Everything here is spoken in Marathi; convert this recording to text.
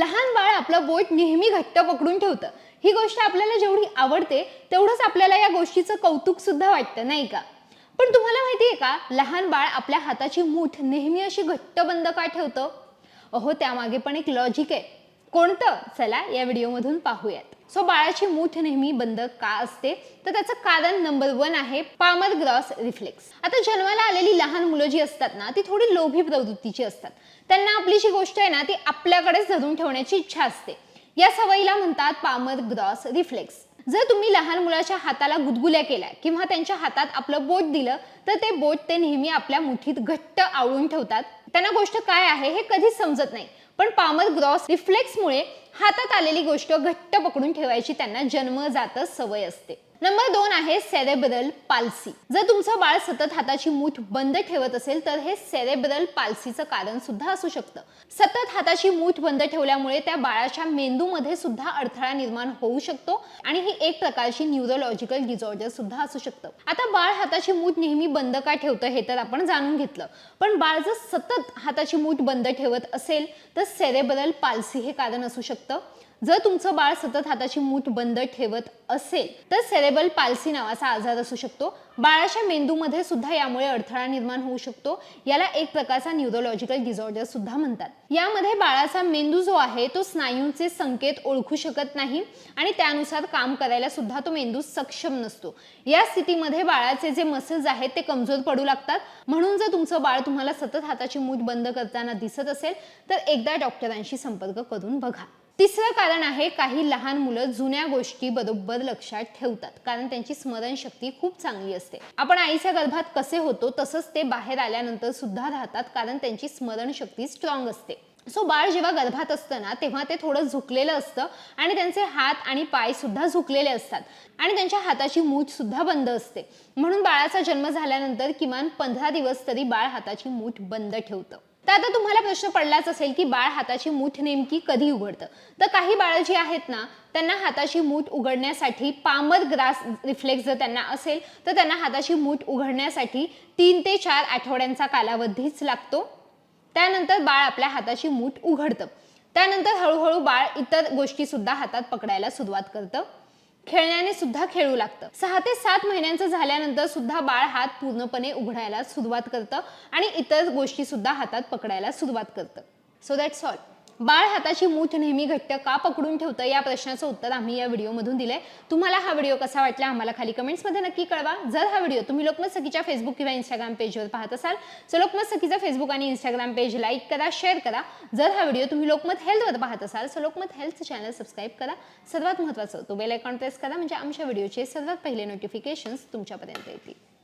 लहान बाळ आपलं बोट नेहमी घट्ट पकडून ठेवतं. ही गोष्ट आपल्याला जेवढी आवडते तेवढंच आपल्याला या गोष्टीचं कौतुक सुद्धा वाटतं नाही का? पण तुम्हाला माहितीये का लहान बाळ आपल्या हाताची मूठ नेहमी अशी घट्ट बंद का ठेवतं? अहो त्यामागे पण एक लॉजिक आहे. कोणतं? चला या व्हिडिओमधून पाहूयात. सो बाळाची मूठ नेहमी बंद का असते? तर त्याचं कारण नंबर वन आहे पामर ग्रॉस रिफ्लेक्स. आता जन्माला आलेली लहान मुलं जी असतात ना ती थोडी लोभी प्रवृत्तीची असतात. त्यांना आपली जी गोष्ट आहे ना ती आपल्याकडेच धरून ठेवण्याची इच्छा असते. या सवयीला म्हणतात पामर ग्रॉस रिफ्लेक्स. जर तुम्ही लहान मुलाच्या हाताला गुदगुल्या केल्या किंवा त्यांच्या हातात आपलं बोट दिलं तर ते बोट ते नेहमी आपल्या मुठीत घट्ट आवळून ठेवतात. त्यांना गोष्ट काय आहे हे कधीच समजत नाही. पण पामर ग्रॉस रिफ्लेक्समुळे हातात आलेली गोष्ट घट्ट पकडून ठेवायची त्यांना जन्मजातच सवय असते. नंबर दोन आहे सेरेब्रल पाल्सी. जर तुमचं बाळ सतत हाताची मूठ बंद ठेवत असेल तर हे सेरेब्रल पाल्सीचं कारण सुद्धा असू शकतं. सतत हाताची मूठ बंद ठेवल्यामुळे त्या बाळाच्या मेंदूमध्ये सुद्धा अडथळा निर्माण होऊ शकतो आणि ही एक प्रकारची न्यूरोलॉजिकल डिझॉर्डर सुद्धा असू शकतं. आता बाळ हाताची मूठ नेहमी बंद का ठेवतं हे तर आपण जाणून घेतलं. पण बाळ जर सतत हाताची मूठ बंद ठेवत असेल तर सेरेब्रल पाल्सी हे कारण असू शकतं. ¿cierto? जर तुमचं बाळ सतत हाताची मूठ बंद ठेवत असेल तर सेरेबल पाल्सी नावाचा आजार असू शकतो. बाळाच्या मेंदूमध्ये सुद्धा यामुळे अडथळा निर्माण होऊ शकतो. याला एक प्रकारचा न्यूरोलॉजिकल डिझॉर्डर सुद्धा म्हणतात. यामध्ये बाळाचा मेंदू जो आहे तो स्नायूंचे संकेत ओळखू शकत नाही आणि त्यानुसार काम करायला सुद्धा तो मेंदू सक्षम नसतो. या स्थितीमध्ये बाळाचे जे मसल्स आहेत ते कमजोर पडू लागतात. म्हणून जर तुमचं बाळ तुम्हाला सतत हाताची मूठ बंद करताना दिसत असेल तर एकदा डॉक्टरांशी संपर्क करून बघा. तिसरं कारण आहे काही लहान मुलं जुन्या गोष्टी बरोबर लक्षात ठेवतात. कारण त्यांची स्मरणशक्ती खूप चांगली असते. आपण आईच्या गर्भात कसे होतो तसंच ते बाहेर आल्यानंतर सुद्धा राहतात कारण त्यांची स्मरणशक्ती स्ट्रॉंग असते. सो बाळ जेव्हा गर्भात असतं ना तेव्हा ते थोडं झुकलेलं असतं आणि त्यांचे हात आणि पाय सुद्धा झुकलेले असतात. आणि त्यांच्या हाताची मूठ सुद्धा बंद असते. म्हणून बाळाचा जन्म झाल्यानंतर किमान पंधरा दिवस तरी बाळ हाताची मूठ बंद ठेवतं. तर आता तुम्हाला प्रश्न पडलाच असेल की बाळ हाताची मूठ नेमकी कधी उघडतं? तर काही बाळ जी आहेत ना त्यांना हाताची मूठ उघडण्यासाठी पामर ग्रास रिफ्लेक्स जर त्यांना असेल तर त्यांना हाताची मूठ उघडण्यासाठी तीन ते चार आठवड्यांचा कालावधीच लागतो. त्यानंतर बाळ आपल्या हाताची मूठ उघडतं. त्यानंतर हळूहळू बाळ इतर गोष्टी सुद्धा हातात पकडायला सुरुवात करतं. खेळण्याने सुद्धा खेळू लागतं. सहा ते सात महिन्यांचं झाल्यानंतर सुद्धा बाळ हात पूर्णपणे उघडायला सुरुवात करतं आणि इतर गोष्टी सुद्धा हातात पकडायला सुरुवात करतं. सो दॅट्स ऑल बाळ हाताची मूठ नेहमी घट्ट का पकडून ठेवतं या प्रश्नाचं उत्तर आम्ही या व्हिडिओमधून दिलंय. तुम्हाला हा व्हिडिओ कसा वाटला आम्हाला खाली कमेंट्समध्ये नक्की कळवा. जर हा व्हिडिओ तुम्ही लोकमत सखीच्या फेसबुक किंवा इंस्टाग्राम पेजवर पाहत असाल तर लोकमत सखीचा फेसबुक आणि इंस्टाग्राम पेज लाईक करा शेअर करा. जर हा व्हिडिओ तुम्ही लोकमत हेल्थवर पाहत असाल तर लोकमत हेल्थ चॅनल सबस्क्राईब करा. सर्वात महत्त्वाचं तो बेल आयकॉन प्रेस करा म्हणजे आमच्या व्हिडिओचे सर्वात पहिले नोटिफिकेशन्स तुमच्यापर्यंत येतील.